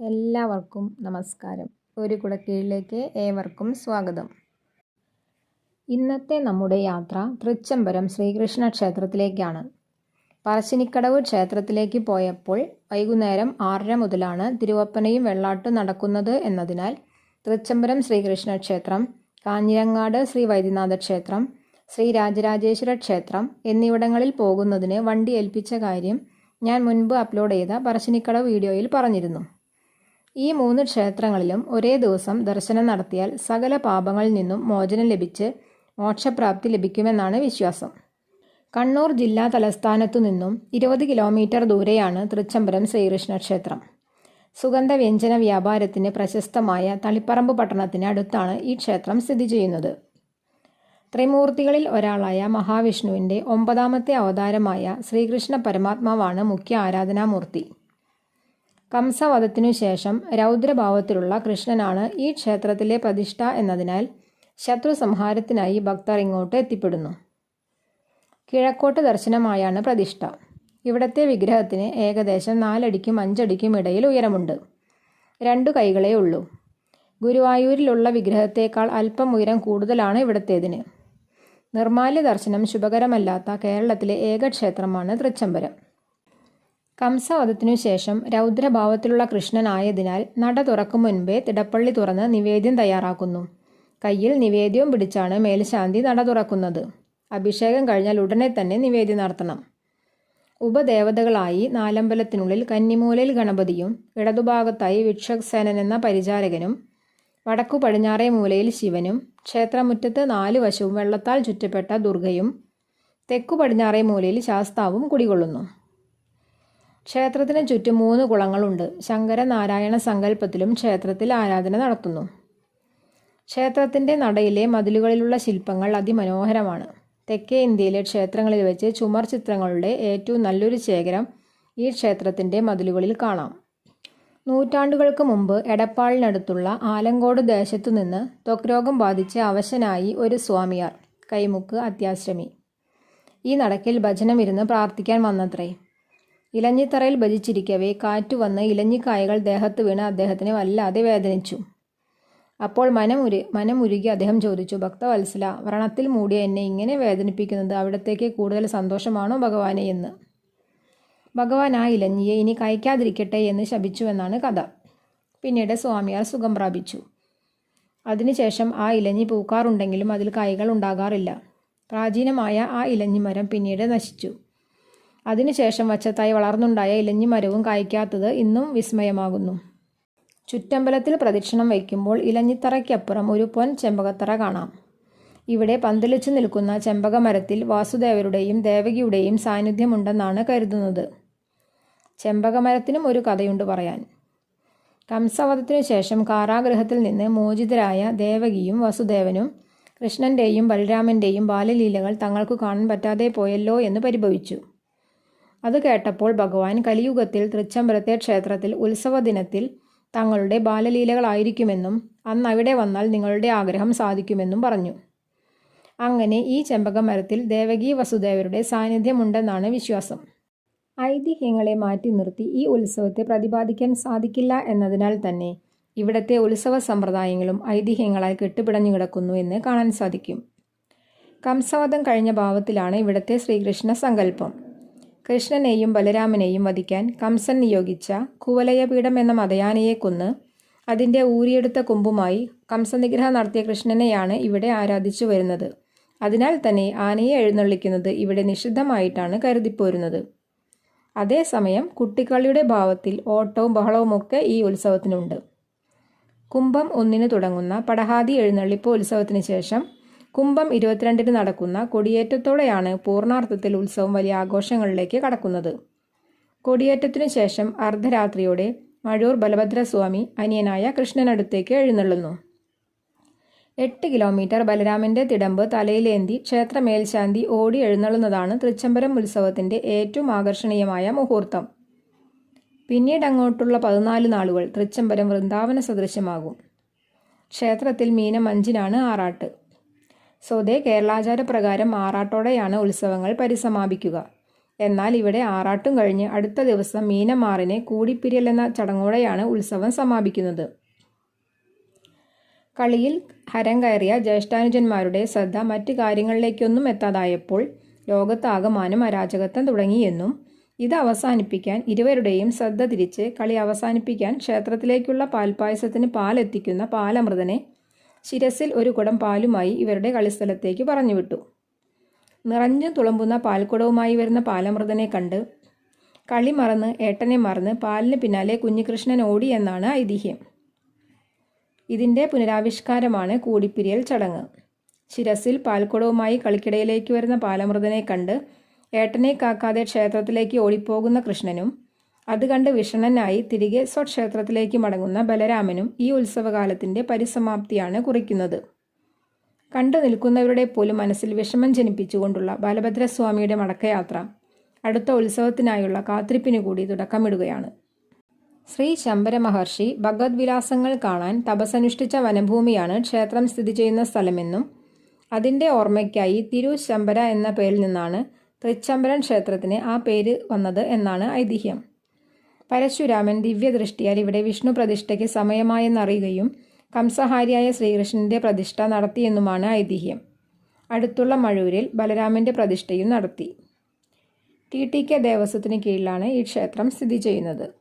എല്ലാവർക്കും നമസ്കാരം. ഒരു കുടക്കീഴിലേക്ക് ഏവർക്കും സ്വാഗതം. ഇന്നത്തെ നമ്മുടെ യാത്ര തൃച്ചംബരം ശ്രീകൃഷ്ണ ക്ഷേത്രത്തിലേക്കാണ്. പറശ്ശിനിക്കടവ് ക്ഷേത്രത്തിലേക്ക് പോയപ്പോൾ വൈകുന്നേരം ആറര മുതലാണ് തിരുവപ്പനയും വെള്ളാട്ടും നടക്കുന്നത് എന്നതിനാൽ തൃച്ചംബരം ശ്രീകൃഷ്ണ ക്ഷേത്രം കാഞ്ഞിരങ്ങാട് ശ്രീ വൈദ്യനാഥ ക്ഷേത്രം ശ്രീ രാജരാജേശ്വര ക്ഷേത്രം എന്നിവിടങ്ങളിൽ പോകുന്നതിന് വണ്ടി ഏൽപ്പിച്ച കാര്യം ഞാൻ മുൻപ് അപ്ലോഡ് ചെയ്ത പറശ്ശിനിക്കടവ് വീഡിയോയിൽ പറഞ്ഞിരുന്നു. ഈ മൂന്ന് ക്ഷേത്രങ്ങളിലും ഒരേ ദിവസം ദർശനം നടത്തിയാൽ സകല പാപങ്ങളിൽ നിന്നും മോചനം ലഭിച്ച് മോക്ഷപ്രാപ്തി ലഭിക്കുമെന്നാണ് വിശ്വാസം. കണ്ണൂർ ജില്ലാ തലസ്ഥാനത്തു നിന്നും ഇരുപത് കിലോമീറ്റർ ദൂരെയാണ് തൃച്ചംബരം ശ്രീകൃഷ്ണ ക്ഷേത്രം. സുഗന്ധവ്യഞ്ജന വ്യാപാരത്തിന് പ്രശസ്തമായ തളിപ്പറമ്പ് പട്ടണത്തിന് അടുത്താണ് ഈ ക്ഷേത്രം സ്ഥിതി ചെയ്യുന്നത്. ത്രിമൂർത്തികളിൽ ഒരാളായ മഹാവിഷ്ണുവിന്റെ ഒമ്പതാമത്തെ അവതാരമായ ശ്രീകൃഷ്ണ പരമാത്മാവാണ് മുഖ്യ ആരാധനാമൂർത്തി. കംസവധത്തിനു ശേഷം രൗദ്രഭാവത്തിലുള്ള കൃഷ്ണനാണ് ഈ ക്ഷേത്രത്തിലെ പ്രതിഷ്ഠ എന്നതിനാൽ ശത്രു സംഹാരത്തിനായി ഭക്തർ ഇങ്ങോട്ട് എത്തിപ്പെടുന്നു. കിഴക്കോട്ട് ദർശനമായാണ് പ്രതിഷ്ഠ. ഇവിടത്തെ വിഗ്രഹത്തിന് ഏകദേശം നാലടിക്കും അഞ്ചടിക്കും ഇടയിൽ ഉയരമുണ്ട്. രണ്ടു കൈകളേ ഉള്ളൂ. ഗുരുവായൂരിലുള്ള വിഗ്രഹത്തേക്കാൾ അല്പം ഉയരം കൂടുതലാണ് ഇവിടത്തേതിന്. നിർമാല്യ ദർശനം ശുഭകരമല്ലാത്ത കേരളത്തിലെ ഏക ക്ഷേത്രമാണ് തൃച്ചംബരം. കംസവധത്തിനു ശേഷം രൗദ്രഭാവത്തിലുള്ള കൃഷ്ണനായതിനാൽ നട തുറക്കും മുൻപേ തിടപ്പള്ളി തുറന്ന് നിവേദ്യം തയ്യാറാക്കുന്നു. കയ്യിൽ നിവേദ്യവും പിടിച്ചാണ് മേൽശാന്തി നട തുറക്കുന്നത്. അഭിഷേകം കഴിഞ്ഞാൽ ഉടനെ തന്നെ നിവേദ്യം നടത്തണം. ഉപദേവതകളായി നാലമ്പലത്തിനുള്ളിൽ കന്നിമൂലയിൽ ഗണപതിയും ഇടതുഭാഗത്തായി വിക്ഷക്സേനൻ എന്ന പരിചാരകനും വടക്കു പടിഞ്ഞാറേ മൂലയിൽ ശിവനും ക്ഷേത്രമുറ്റത്ത് നാല് വശവും വെള്ളത്താൽ ചുറ്റപ്പെട്ട ദുർഗയും തെക്കു പടിഞ്ഞാറേ മൂലയിൽ ശാസ്താവും കുടികൊള്ളുന്നു. ക്ഷേത്രത്തിന് ചുറ്റും മൂന്ന് കുളങ്ങളുണ്ട്. ശങ്കരനാരായണ സങ്കല്പത്തിലും ക്ഷേത്രത്തിൽ ആരാധന നടത്തുന്നു. ക്ഷേത്രത്തിന്റെ നടയിലെ മതിലുകളിലുള്ള ശില്പങ്ങൾ അതിമനോഹരമാണ്. തെക്കേ ഇന്ത്യയിലെ ക്ഷേത്രങ്ങളിൽ വെച്ച് ചുമർ ചിത്രങ്ങളുടെ ഏറ്റവും നല്ലൊരു ശേഖരം ഈ ക്ഷേത്രത്തിന്റെ മതിലുകളിൽ കാണാം. നൂറ്റാണ്ടുകൾക്ക് മുമ്പ് എടപ്പാളിനടുത്തുള്ള ആലങ്കോട് ദേശത്തു നിന്ന് ത്വക് രോഗം ബാധിച്ച് അവശനായി ഒരു സ്വാമിയാർ കൈമുക്ക് അത്യാശ്രമി. ഈ നടക്കിൽ ഭജനമിരുന്ന് പ്രാർത്ഥിക്കാൻ വന്നത്രേ. ഇലഞ്ഞിത്തറയിൽ ഭജിച്ചിരിക്കവേ കാറ്റു വന്ന് ഇലഞ്ഞിക്കായകൾ ദേഹത്ത് വീണ് അദ്ദേഹത്തിന് വല്ലാതെ വേദനിച്ചു. അപ്പോൾ മനമുരു മനമുരുകി അദ്ദേഹം ചോദിച്ചു ഭക്തവത്സല വ്രണത്തിൽ മൂടിയ എന്നെ ഇങ്ങനെ വേദനിപ്പിക്കുന്നത് അവിടത്തേക്ക് കൂടുതൽ സന്തോഷമാണോ ഭഗവാനെ എന്ന്? ഭഗവാൻ ആ ഇലഞ്ഞിയെ ഇനി കഴിക്കാതിരിക്കട്ടെ എന്ന് ശപിച്ചുവെന്നാണ് കഥ. പിന്നീട് സ്വാമിയാർ സുഖം പ്രാപിച്ചു. അതിനുശേഷം ആ ഇലഞ്ഞി പൂക്കാറുണ്ടെങ്കിലും അതിൽ കായ്കൾ ഉണ്ടാകാറില്ല. പ്രാചീനമായ ആ ഇലഞ്ഞിമരം പിന്നീട് നശിച്ചു. അതിനുശേഷം വച്ചത്തായി വളർന്നുണ്ടായ ഇലഞ്ഞി മരവും കായ്ക്കാത്തത് ഇന്നും വിസ്മയമാകുന്നു. ചുറ്റമ്പലത്തിൽ പ്രദക്ഷിണം വയ്ക്കുമ്പോൾ ഇലഞ്ഞിത്തറയ്ക്കപ്പുറം ഒരു പൊൻ ചെമ്പകത്തറ കാണാം. ഇവിടെ പന്തലിച്ചു നിൽക്കുന്ന ചെമ്പകമരത്തിൽ വാസുദേവരുടെയും ദേവകിയുടെയും സാന്നിധ്യമുണ്ടെന്നാണ് കരുതുന്നത്. ചെമ്പകമരത്തിനും ഒരു കഥയുണ്ട് പറയാൻ. കംസവധത്തിനു ശേഷം കാരാഗൃഹത്തിൽ നിന്ന് മോചിതരായ ദേവകിയും വസുദേവനും കൃഷ്ണന്റെയും ബലരാമന്റെയും ബാലലീലകൾ തങ്ങൾക്ക് കാണാൻ പറ്റാതെ പോയല്ലോ എന്ന് പരിഭവിച്ചു. അത് കേട്ടപ്പോൾ ഭഗവാൻ കലിയുഗത്തിൽ തൃച്ചംബരത്തെ ക്ഷേത്രത്തിൽ ഉത്സവ ദിനത്തിൽ തങ്ങളുടെ ബാലലീലകളായിരിക്കുമെന്നും അന്ന് അവിടെ വന്നാൽ നിങ്ങളുടെ ആഗ്രഹം സാധിക്കുമെന്നും പറഞ്ഞു. അങ്ങനെ ഈ ചെമ്പകമരത്തിൽ ദേവകി വസുദേവരുടെ സാന്നിധ്യമുണ്ടെന്നാണ് വിശ്വാസം. ഐതിഹ്യങ്ങളെ മാറ്റി നിർത്തി ഈ ഉത്സവത്തെ പ്രതിപാദിക്കാൻ സാധിക്കില്ല എന്നതിനാൽ തന്നെ ഇവിടത്തെ ഉത്സവ സമ്പ്രദായങ്ങളും ഐതിഹ്യങ്ങളാൽ കെട്ടുപിടഞ്ഞു കിടക്കുന്നു എന്ന് കാണാൻ സാധിക്കും. കംസവധം കഴിഞ്ഞ ഭാവത്തിലാണ് ഇവിടത്തെ ശ്രീകൃഷ്ണ സങ്കല്പം. കൃഷ്ണനെയും ബലരാമനെയും വധിക്കാൻ കംസൻ നിയോഗിച്ച കുവലയപീഠം എന്ന മതയാനയെ കൊന്ന് അതിന്റെ ഊരിയെടുത്ത കൊമ്പുമായി കംസനിഗ്രഹം നടത്തിയ കൃഷ്ണനെയാണ് ഇവിടെ ആരാധിച്ചു വരുന്നത്. അതിനാൽ തന്നെ ആനയെ എഴുന്നള്ളിക്കുന്നത് ഇവിടെ നിഷിദ്ധമായിട്ടാണ് കരുതിപ്പോരുന്നത്. അതേസമയം കുട്ടിക്കളിയുടെ ഭാവത്തിൽ ഓട്ടവും ബഹളവുമൊക്കെ ഈ ഉത്സവത്തിനുണ്ട്. കുംഭം ഒന്നിന് തുടങ്ങുന്ന പടഹാതി എഴുന്നള്ളിപ്പ് ഉത്സവത്തിന് ശേഷം കുംഭം ഇരുപത്തിരണ്ടിന് നടക്കുന്ന കൊടിയേറ്റത്തോടെയാണ് പൂർണാർത്ഥത്തിൽ ഉത്സവം വലിയ ആഘോഷങ്ങളിലേക്ക് കടക്കുന്നത്. കൊടിയേറ്റത്തിനു ശേഷം അർദ്ധരാത്രിയോടെ മഴൂർ ബലഭദ്രസ്വാമി അനിയനായ കൃഷ്ണനടുത്തേക്ക് എഴുന്നള്ളുന്നു. എട്ട് കിലോമീറ്റർ ബലരാമന്റെ തിടമ്പ് തലയിലേന്തി ക്ഷേത്ര മേൽശാന്തി ഓടി എഴുന്നള്ളുന്നതാണ് തൃച്ചംബരം ഉത്സവത്തിന്റെ ഏറ്റവും ആകർഷണീയമായ മുഹൂർത്തം. പിന്നീട് അങ്ങോട്ടുള്ള പതിനാല് നാളുകൾ തൃച്ചംബരം വൃന്ദാവന സദൃശ്യമാകും. ക്ഷേത്രത്തിൽ മീനം അഞ്ചിനാണ് ആറാട്ട്. സ്വതേ കേരളാചാരപ്രകാരം ആറാട്ടോടെയാണ് ഉത്സവങ്ങൾ പരിസമാപിക്കുക. എന്നാൽ ഇവിടെ ആറാട്ടും കഴിഞ്ഞ് അടുത്ത ദിവസം മീനമാറിനെ കൂടിപ്പിരിയൽ എന്ന ചടങ്ങോടെയാണ് ഉത്സവം സമാപിക്കുന്നത്. കളിയിൽ ഹരം കയറിയ ജ്യേഷ്ഠാനുജന്മാരുടെ ശ്രദ്ധ മറ്റ് കാര്യങ്ങളിലേക്കൊന്നും എത്താതായപ്പോൾ ലോകത്താകമാനം അരാജകത്വം തുടങ്ങിയെന്നും ഇത് അവസാനിപ്പിക്കാൻ ഇരുവരുടെയും ശ്രദ്ധ തിരിച്ച് കളി അവസാനിപ്പിക്കാൻ ക്ഷേത്രത്തിലേക്കുള്ള പാൽപ്പായസത്തിന് പാലെത്തിക്കുന്ന പാലമൃതനെ ശിരസിൽ ഒരു കുടം പാലുമായി ഇവരുടെ കളിസ്ഥലത്തേക്ക് പറഞ്ഞുവിട്ടു. നിറഞ്ഞു തുളമ്പുന്ന പാൽക്കുടവുമായി വരുന്ന പാലമൃതനെ കണ്ട് കളി മറന്ന് ഏട്ടനെ മറന്ന് പാലിന് പിന്നാലെ കുഞ്ഞികൃഷ്ണൻ ഓടി എന്നാണ് ഐതിഹ്യം. ഇതിന്റെ പുനരാവിഷ്കാരമാണ് കൂടിപ്പിരിയൽ ചടങ്ങ്. ശിരസിൽ പാൽക്കുടവുമായി കളിക്കിടയിലേക്ക് വരുന്ന പാലമൃതനെ കണ്ട് ഏട്ടനെ കാക്കാതെ ക്ഷേത്രത്തിലേക്ക് ഓടിപ്പോകുന്ന കൃഷ്ണനും അത് കണ്ട് വിഷണനായി തിരികെ സ്വക്ഷേത്രത്തിലേക്ക് മടങ്ങുന്ന ബലരാമനും ഈ ഉത്സവകാലത്തിന്റെ പരിസമാപ്തിയാണ് കുറിക്കുന്നത്. കണ്ടു നിൽക്കുന്നവരുടെ പോലും മനസ്സിൽ വിഷമം ജനിപ്പിച്ചുകൊണ്ടുള്ള ബാലഭദ്രസ്വാമിയുടെ മടക്കയാത്ര അടുത്ത ഉത്സവത്തിനായുള്ള കാത്തിരിപ്പിനു കൂടി തുടക്കമിടുകയാണ്. ശ്രീ ശമ്പര മഹർഷി ഭഗവത്വിലാസങ്ങൾ കാണാൻ തപസനുഷ്ഠിച്ച വനഭൂമിയാണ് ക്ഷേത്രം സ്ഥിതി ചെയ്യുന്ന സ്ഥലമെന്നും അതിന്റെ ഓർമ്മയ്ക്കായി തിരു ശമ്പര എന്ന പേരിൽ നിന്നാണ് തൃച്ചംബരൻ ക്ഷേത്രത്തിന് ആ പേര് വന്നത് എന്നാണ് ഐതിഹ്യം. പരശുരാമൻ ദിവ്യദൃഷ്ടിയാൽ ഇവിടെ വിഷ്ണു പ്രതിഷ്ഠയ്ക്ക് സമയമായെന്നറിയുകയും കംസഹാരിയായ ശ്രീകൃഷ്ണന്റെ പ്രതിഷ്ഠ നടത്തിയെന്നുമാണ് ഐതിഹ്യം. അടുത്തുള്ള മഴൂരിൽ ബലരാമന്റെ പ്രതിഷ്ഠയും നടത്തി. ടി ടി കെ ദേവസ്വത്തിന് കീഴിലാണ് ഈ ക്ഷേത്രം സ്ഥിതി ചെയ്യുന്നത്.